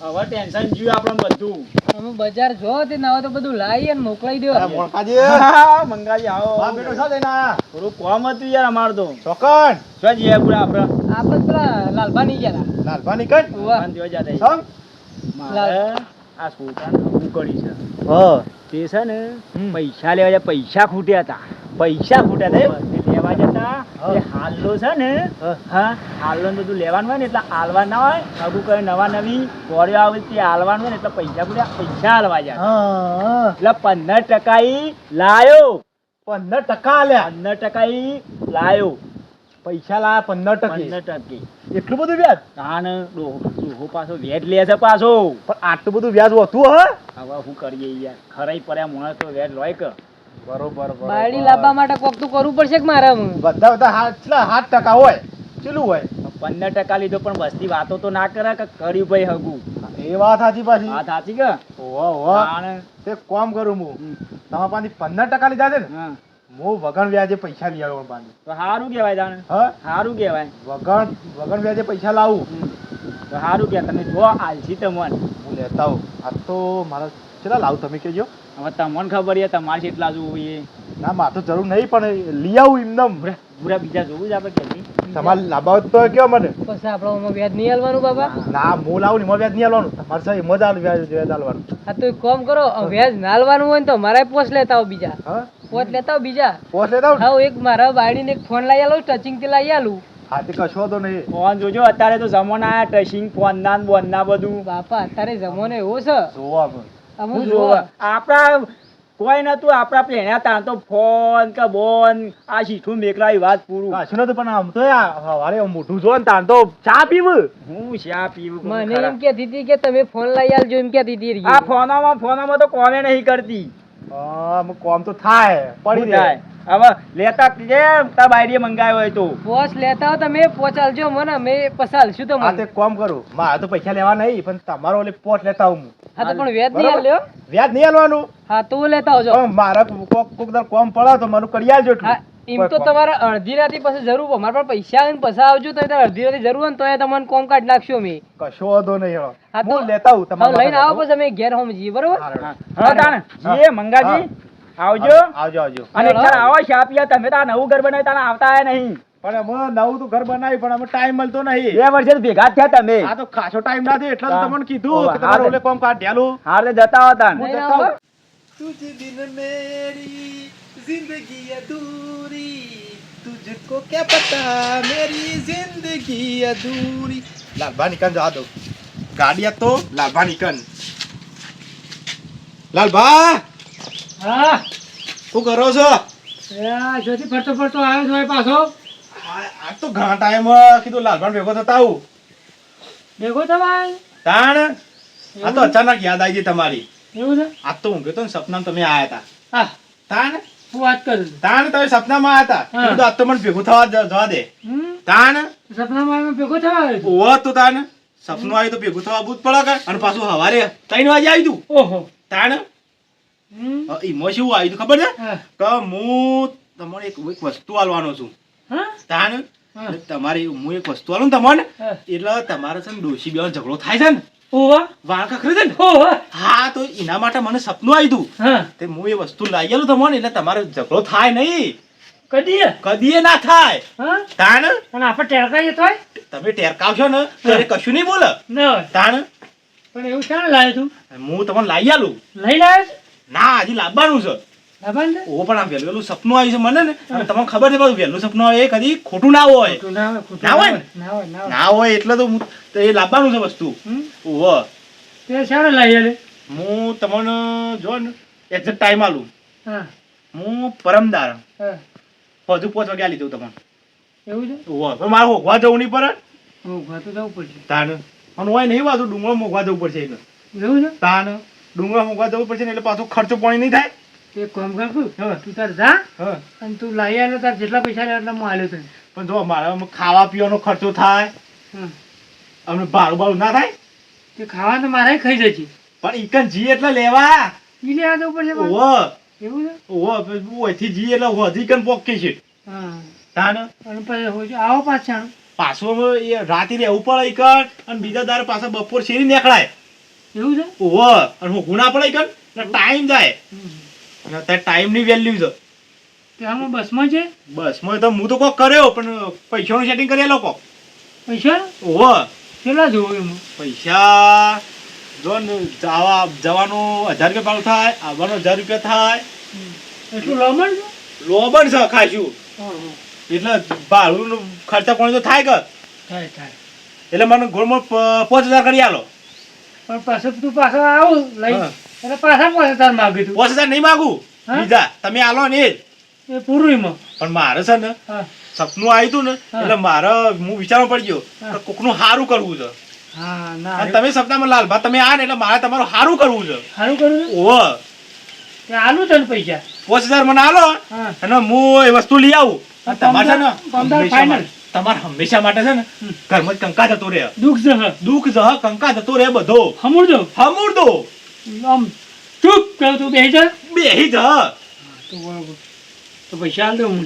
હવે ટેન્શન જીવ આપણે બધું. અમે બજાર જો તે નવા તો બધું લાવી અને મોકલાઈ દેવા. હા, મંગાજી આવો. હા બેટો છો લઈને થોડું કોમ હતું યાર અમાર તો. ચોકન. જો જઈએ પૂરા આપણે? આપણે પેલા લાલભા ની ગયા લાલભા ની ઉવા. ભગવાન દેવા જાતે સમ મારે આ સ્કૂટર ઉકળી છે. હ. તે છે ને હમ. પૈસા લેવા પૈસા ખૂટ્યા હતા. પૈસા ખૂટ્યા હતા લેવા જતા. એ હાલો છે ને હા. હાલલો હાલો બધું લેવાનું હોય ને એટલે હાલવા ના હોય આગું કરે નવા નવી ગોળીઓ આવે તે હાલવાનું હોય ને એટલે પૈસા પૂર્યા પૈસા હાલવા જાય. હા હા. એટલે પંદર ટકા લાયો. પંદર ટકા આલ્યા. પંદર ટકા લાયો. પૈસા લાયા પંદર ટકે. પંદર ટકે. એટલું બધું વ્યાજ? તાન ને ડોહો પાછો વ્યાજ લે છે પાછો. પણ આટલું બધું વ્યાજ હોતું હ? હવે શું કરીએ યાર. ખરાઈ પડ્યા મોણસ તો વેટ લોય કે બરોબર બાયડી લાવવા માટે કોક તો કરવું પડશે કે મારે બધા બધા બધા હાથ ટકા હોય. ચેલું હોય. પંદર ટકા લીધો પણ વસ્તી વાતો તો ના કરે કે કર્યું ભાઈ હગું? એ વાત સાચી પાછી. વાત સાચી કે? ઓહો ઓહો. તે કોમ કરું હું. તમારા પાસેથી પંદર ટકા લીધા છે ને? હા. હું વગણ વ્યાજે પૈસા લઈ આવ્યો પાસે તો સારું કહેવાય જાણે હા? સારું કહેવાય. વગણ વગણ વ્યાજે પૈસા લાવું. તો સારું કે તમે જો આલસી તમને. હું લેતા આવું. આ તો મારા કેટલા લાવ તમે કેજો હવે તમને ખબર છે તમારે કેટલા જોવું એ ના મારે તો જરૂર નહીં પણ લઈ આવું એમદમ પૂરા બુરા બીજા જોવું જ આપણે કે તમારે લાભાવત તો કયો મને પછી આપણે ઓમાં વ્યાજ નહીં હાલવાનું બાબા? ના હું લાવું ને એમાં વ્યાજ નહીં આલવાનું. તમારે સાહેબ એમાં જ આલ વ્યાજ વ્યાજ આલવાનું. હા તો એક કામ કરો વ્યાજ ના હાલવાનું હોય ને તો મારે પોસ્ટ લેતા આવો બીજા. હા? પોસ્ટ લેતા આવો બીજા. પોસ્ટ લેતા આવું હા એક મારા બાયડીને એક ફોન લઈ આલો ટચિંગથી લઈ આલું. હા તે કશો તો નહીં. ફોન જોજો અત્યારે તો જમાના આયા ટચિંગ ફોન ના બોન ના બધું. બાપા અત્યારે જમાનો એવો છે. જોવા પણ અમે જોવા. આપણા કોઈ નતું આપણા પ્લેન્યા તાણ તો ફોન કે બોન આ શીઠું મેકલાવી વાત પૂરું. કશું નતું પણ આમ તો અરે મોઢું જો ને તાન તો ચા પીવું. હું ચા પીવું મને એમ કે દીધી કે તમે ફોન લઈ આવજો એમ કહેતી હતી આ ફોનામાં ફોનામાં તો કોમે નહીં કરતી. હા કોમ તો થાય પડી જાય. હવે લેતા કે તાર બાયડીએ મંગાવ્યો હોય તો? પોસ લેતા હો તમે પોચાલજો મને અમે પસાલ શું તો મને કોમ કરું મારે તો પૈસા લેવા નહીં પણ તમારો ઓલે પોટ લેતા હું. હા તો પણ વ્યાજ નહીં આલ્યો વ્યાજ નહીં આલવાનું હા તો લેતા આવજો. પણ કોક કોક દર કોમ પડે તો મને કરી આલજો એમ તો તમારે અડધી રાતે પછી જરૂર અમારે પણ પૈસા આવે પછી આવજો તો અડધી રાતે જરૂર હોય તો એ તમને કોમ કાઢી નાખશું અમે. કશો વાંધો નહીં હેડો. હા તો- લેતા આવું લઈને આવો પછી અમે ઘેર હોમ જઈએ બરોબર? હા તાણ. મંગાજી. આવજો. આવજો આવજો. અને આવો શા તમે તાર નવું ઘર બનાવી તા આવતા નહીં. પણ અમે નવું તો ઘર બનાવ્યું પણ અમે ટાઈમ મળતો નહીં. બે વર્ષે ભેગા થયા તમે. આ તો ખાસો ટાઈમ ના થયો એટલે તમને કીધું કે તમારો ઓલે પંપ કાઢ ઢેલો. હારે જતા હતા હું જતા તુજ મેરી જિંદગી અધૂરી તુજકો કે પતા મેરી જિંદગી અધૂરી લાલભા નિકન જવા દો ગાડી તો લાલભા નિકન લાલભા હા શું કરો છો એ જોજી ફરતો ફરતો આવ્યો છો પાછો આ તો ઘણા ટાઈમ કીધું લાલભાન ભેગો થતા આવું. ભેગો થવા તાણ? આ તો અચાનક યાદ આવી ગઈ તમારી. એવું છે? આ તો ઊંઘ્યો તો સપના તમે આયા હતા. હા. તાણ? હું વાત કરું તાણ તમે સપનામાં આયા હતા. કીધું આ તો મને ભેગો થવા જવા દે. તાણ? સપનામાં ભેગો થવા આવ્યો ઓવો તો તાણ. સપનું આવ્યું તો ભેગું થવા ભૂત પડે કે? અને પાછું હવારે ત્રણ વાગે આવી તું. ઓહો. તાણ? ઈમો શું આવ્યું ખબર છે? કે હું તમને એક એક વસ્તુ આલવાનો છું. હા? તાણ? તમારી હું એક વસ્તુ આલું તમને એટલે તમારે છે ને ડોશી બેવાનો ઝઘડો થાય છે ને? ઓવા વાળ ખખરે છે ને? ઓવા હા તો એના માટે મને સપનું આવ્યું તું. હા. તે હું એ વસ્તુ લઈ આલું તમને એટલે તમારે ઝઘડો થાય નહીં. કદીએ? કદી એ ના થાય. હા? તાણ? પણ આપણે ટેરકાઈએ તો તમે ટેરકાવશો ને ત્યારે કશું નહીં બોલે. તાણ? પણ એવું ક્યાં લાવ્યો તું? હું તમને લાવી આલું. લઈ લાવ્યો ના હજી લાવવાનું છે? ઓ પણ આમ વહેલું સપનું આવ્યું છે મને ને. તમને ખબર છે વહેલું સપનું આવે એ કદી ખોટું ના હોય. ના હોય, ના? હોય એટલે તો એ લાવવાનું છે વસ્તુ? ઓહો. તે શાણે હું તમને જો ને એક્ઝેક્ટ ટાઈમ આલું. હા. હું પરમદાર. હા. હજુ પાંચ વાગ્યા લીધું તમને. એવું છે? ઓહ પણ મારે હોગવા જવું નહીં પડે હું ઘાતું જવું પડશે. તાન. અને હોય નહીં વાતું ડુંગળો મોગવા જવું પડશે એટલે એવું છે? તાન. ડુંગળો મોગવા જવું પડશે ને એટલે પાછું ખર્ચો પાણી નહીં થાય? તે એક કામ કર તું તું તાર જા. હા. અને તું લાવી આવ્યો તાર જેટલા પૈસા લે એટલા હું આલ્યો તને. પણ જો મારે ખાવા પીવાનો ખર્ચો થાય અમને ભાડું ભાડું ના થાય? તે ખાવા તો મારે ખાઈ જશે પણ ઈકન જી એટલે લેવા. ઈ લેવા જવું પડશે? ઓહો. એવું છે? ઓહો ઓથી જી એટલે હજી કન પોકે છે. હા. તાન? અને પછી હોય આવો પાછા. પાછો એ રાતે રહેવું પડે ઈકન અને બીજા દાર પાછા બપોર શેરી નીકળાય. એવું છે? ઓહો. અને હું ગુના પડે કર ટાઈમ જાય. અને અત્યારે ટાઈમની વેલ્યુ છે. ત્યાંમાં બસમાં છે? બસ મેં તો હું તો કોક કર્યો પણ પૈસાનું સેટિંગ કરી લોકો પૈસા? ઓહો. કેટલા જોવો એમાં? પૈસા જો જવા જવાનું હજાર રૂપિયા ભાડું થાય આવવાનો હજાર રૂપિયા થાય. એટલું લમણ છે? લોબન છે ખાશું. એટલે ભાડું ખર્ચા પાણી તો થાય કે? થાય થાય. એટલે મને ગોળમાં પાંચ હજાર કરી આલો. પણ પાછું તું પાછા આવું લઈ. એટલે પાછા પોસેદાર માગ્યું હતું પોસેદાર નહીં માગું? બીજા તમે આલો ને એ પૂરું પણ મારે છે ને સપનું આવ્યું હતું ને એટલે મારે હું વિચારવા પડી ગયો કે કોકનું સારું કરવું છે. હા ના. તમે સપનામાં લાલભા તમે આ ને એટલે મારે તમારું સારું કરવું છે. સારું કરવું ઓહો. આલું તને પૈસા. પાંચ હજાર મને આલો અને હું એ વસ્તુ લઈ આવું. તમારે છે ને તમારે હંમેશા માટે છે ને ઘરમાં કંકા જતો રહે. દુઃખ છે દુઃખ જહ કંકા જતો રહે બધો. હમુર દો હમુર દો આમ ચૂપ કહું તું બેસી જા બેહી જહ તો બરોબર. તો પૈસા આલ દો હું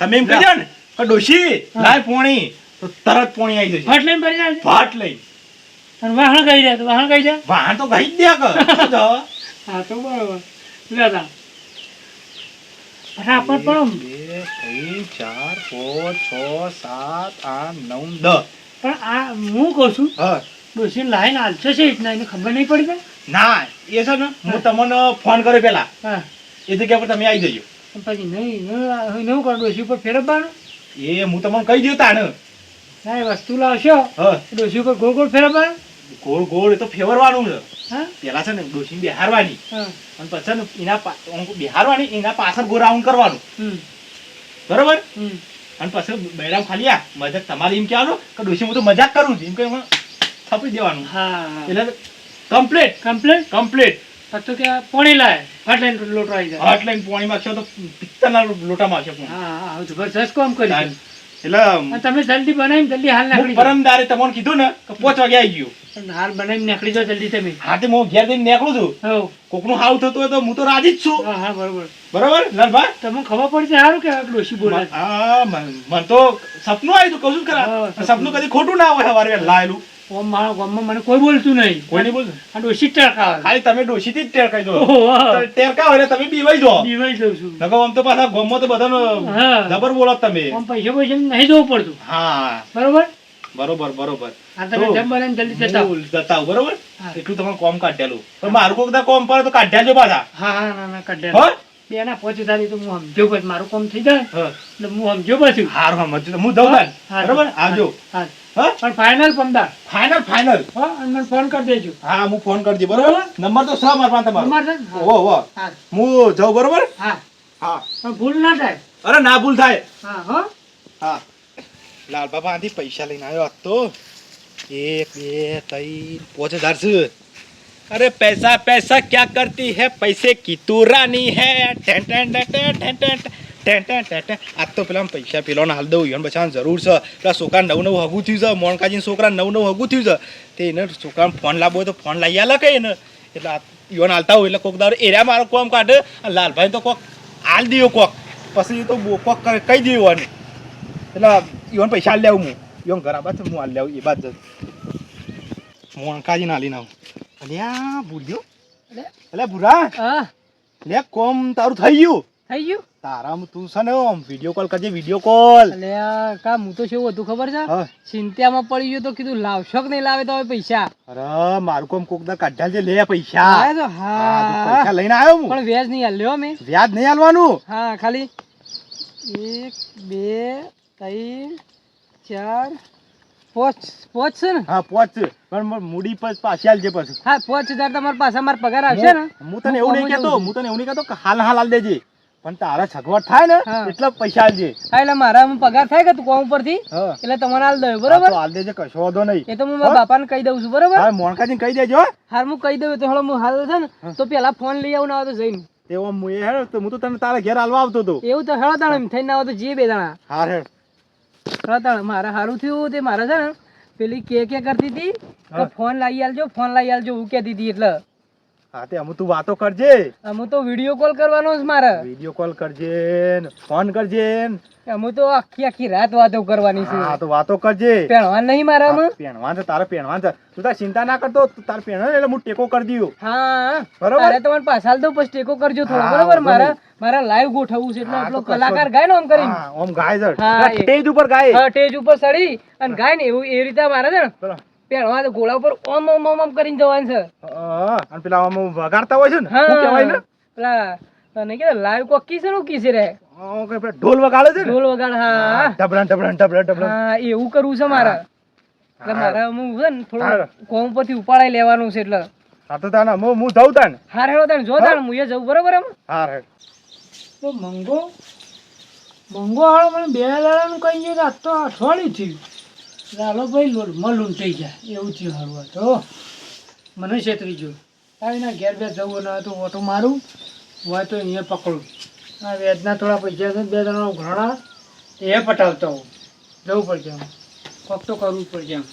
તમે એમ કહી ને કે ડોશી લાય પોણી તો તરત પોણી આવી જશે. ફાટ લઈને ભરી જાય ફાટ લઈ અને વાહણ કહી જાય તો વાહણ કહી જાય વાહણ તો કહી જ દે કે હા તો બરોબર. લેતા ફટાફટ પણ બે ત્રણ ચાર પાંચ છ સાત આઠ નવ દસ. પણ આ હું કહું છું હા. ડોસી લાઈન હાલશે છે એટલા એને ખબર નહીં પડી ના એ છે ને હું તમને ફોન કર્યો પેલા હા. એ જગ્યા પર તમે આવી જજો. પછી નહીં હું નહીં કરો ડોસી ઉપર ફેરવવાનું એ હું તમને કહી દઉં તાને ના એ વસ્તુ લાવશો? ડોસી ઉપર ગોળ ગોળ ફેરવવાનું ગોળ ગોળ એ તો ફેરવવાનું છે. હા? પેલા છે ને ડોસી બેહારવાની. અને પછી ને એના બેહારવાની એના પાછળ ગો રાઉન્ડ કરવાનું બરોબર? અને પછી મેડમ ખાલી આ મજાક તમારે એમ કહેવાનું કે ડોસી હું તો મજાક કરું છું. એમ કે થપી દેવાનું. હા. એટલે કમ્પ્લીટ કમ્પ્લીટ કમ્પ્લીટ ફક્ત કે પોણી લાય. ફટ લઈને લોટો આવી જાય. હાથ લઈને પોણી માગશો તો પિત્તળના લોટામાં છે. હા હા જબરજસ્ત કામ કરી એટલે તમે જલ્દી બનાવીને જલ્દી હાલ હું નાખી પરમદારે તમને કીધું ને કે પોચ વાગે આવી ગયું. પણ હાલ બનાવીને નાખી દો જલ્દી તમે. હા તે હું ઘેર જઈને નીકળું છું. હો કોકનું હાવ થતું હોય તો હું તો રાજી જ છું. હા હા બરોબર. બરોબર? લાલભાઈ તમને ખબર પડી છે સારું કે ડોશી બોલે હા મન તો સપનું આવ્યું તું કહું છું ખરા. સપનું કદી ખોટું ના હોય સવારે વહેલા આયેલું ઓમ મારા ગામમાં મને કોઈ બોલતું નહીં. કોઈ નહીં બોલતું? આ ડોશી ટકાવે ખાલી તમે ડોશીથી જ ટેરકાઈ દો. ટેરકા હોય તમે બીવાઈ જો બીવાઈ જઉં છું. નકર આમ તો પાછા ગામમાં તો બધાનો જબર બોલો તમે. આમ પૈસા પૈસા નહીં જવું પડતું. હા. બરોબર? બરોબર બરોબર. આ તમે જેમ બનાવીને જલ્દી જતા જતા બરોબર? એટલું તમારે કોમ કાઢેલું. પણ મારું કોક કોમ પર તો કાઢ્યા પાછા. હા હા ના ના કાઢે બે ના પોચ તારી તો હું સમજો પછી મારું કોમ થઈ જાય. એટલે હું સમજો પાછું. હારું હા હું જઉં બરોબર? આવજો. હા. પણ ફાઇનલ પમદાર. ફાઇનલ ફાઇનલ હો મને ફોન કરી દેજો. હા હું ફોન કરજે બરોબર? નંબર તો છે મારા પાસે તમારો? તમારે છે ને? ઓહો ઓહો. હા. હું જાઉં બરોબર? હા. હા. પણ ભૂલ ના થાય. અરે ના ભૂલ થાય. હા હો. હા. લાલ બાબા આથી પૈસા લઈને આવ્યો આજ તો. એક બે ત્રણ પાંચ હજાર છે. અરે પૈસા પૈસા ક્યાં કરતી હે? પૈસે કી તું રાની હે. Ten ten ten ten ten. Ten ten ten ten. આજ તો પેલા પૈસા પેલો હાલ દઉં ઈવન બચાવવાની જરૂર છે. પેલા છોકરા નવું નવું હગું થયું છે. મોણકાજીને છોકરા નવું નવું હગું થયું છે. તે એને છોકરાને ફોન લાવવો હોય તો ફોન લઈ આલે કે એને? એટલે આ ઈવન હાલતા હોય એટલે કોક દારો એરિયા મારો કોમ કાઢે. લાલભાઈ તો કોક હાલ દીયો કોક. પછી તો બો- કોક કહી કહી દેવાનું એટલે યોન પૈસા હાલ લેવું હું. યોન ઘર આબાદ હું હાલ લેવું એ બાદ જ. મોણકાજીને અંકાજી ના આવું. અલ્યા ભૂલ્યો. એટલે ભૂરા? હા. લે કોમ તારું થઈ ગયું. થઈ ગયું? તારામ તું છે ને આમ વીડિયો કોલ કરજે વીડિયો કોલ એટલે કા હું તો શું હતું ખબર છે? ચિંતામાં પડી ગયો તો કીધું લાવશો કે નહીં લાવે તો હવે પૈસા? અરે મારું કોમ કોક દા કાઢ્યા છે લે પૈસા. આવે તો હા, પૈસા લઈને આવ્યો હું. પણ વ્યાજ નહીં આલ્યો મે વ્યાજ નહીં આલવાનું? હા ખાલી એક બે ત્રણ ચાર પોચ પોચ છે ને? હા પોચ. પણ મૂડી પર પાછી આલજે પછી. હા પાંચ હજાર તમારા પાસે મારા પગાર આવશે ને. હું તને એવું નહીં કહેતો હું તને એવું નહીં કહેતો હાલ હાલ આલ દેજે. પણ તારા સગવડ થાય ને હા. એટલે પૈસા આલજે. હા એટલે મારા પગાર થાય કે તું કોમ ઉપરથી? એટલે તમને આલ દઉં બરોબર? આલ દેજે કશો વાંધો નહીં. એ તો હું મારા બાપાને કહી દઉં છું બરોબર? હા મોણકાજીને કહી દેજો હાર હું કહી દઉં તો હળો હું હાલ છે ને તો પેલા ફોન લઈ આવું ના તો જઈને. એવો હું એ હેડ તો હું તો તને તારા ઘેર હાલવા આવતો હતો. એવું તો હેળો તાણે થઈને ના તો જીએ બે દાણા. હાર હેડ. તાણે મારે સારું થયું તે મારે છે ને પેલી કે કે કરતી હતી ફોન લાવી આલજો ફોન લાવી આલજો હું કહેતી હતી એટલે. હા તે અમુક તું વાતો કરજે. અમુ તો વીડિયો કોલ કરવાનો છે મારે. વીડિયો કોલ કરજે ને ફોન કરજે ને. અમુ તો આખી આખી રાત વાતો કરવાની છે. હા તો વાતો કરજે. પહેણવાન નહીં મારા? પહેણવાન છે તારે પહેણવાન છે. તું તાર ચિંતા ના કરતો તાર પહેણો એટલે હું ટેકો કરી દઉં. હા બરોબર? અરે તમારે પાછા દઉં પછી ટેકો કરજો થોડો બરોબર? મારા મારા લાઈવ ગોઠવવું છે એટલે આપણો કલાકાર ગાય ને આમ કરી ઓમ ગાય છે. સ્ટેજ ઉપર ગાય. હા સ્ટેજ ઉપર સડી અને ગાય ને એવું એ રીતે મારે છે ને પેલો પહેણવા તો ઘોડા ઉપર ઓમ ઓમ ઓમ ઓમ કરીને જવાનું છે. હા, અને પેલા ઓમ વગાડતા હોય છે ને શું કહેવાય ને? પેલા તને કે લાઈવ કોકી છે નું કીસે રે હા, કે પેલા ઢોલ વગાડે છે ને? ઢોલ વગાડ હા. ઢબડાન ઢબડાન ઢબડાન ઢબડાન હા એવું કરવું છે મારા. એટલે મારા હું છે ને થોડું કોમ પરથી ઉપાડાઈ લેવાનું છે એટલે. હા તો તાને હું હું જઉં તાને. હાર હેડો તાને જો તાને હું એ જઉં બરોબર એમ? હા રે તો મંગો મંગો હાળો મને બે દાડાનું કહી કઈ કે આજ તો અઠવાડિયું થયું. ચાલો ભાઈ લોટમાં લૂંટાઈ જાય. એવું થયું હારું તો મને છેતરી ગયું આવીને ઘેર બે જવું ના તો ઓટો મારું હોય તો અહીંયા પકડું. આ વેદના થોડા પૈસા છે બે દાડા ઘણા એ પટાવતા હોઉં. જવું પડશે આમ. કોક કરવું પડશે આમ.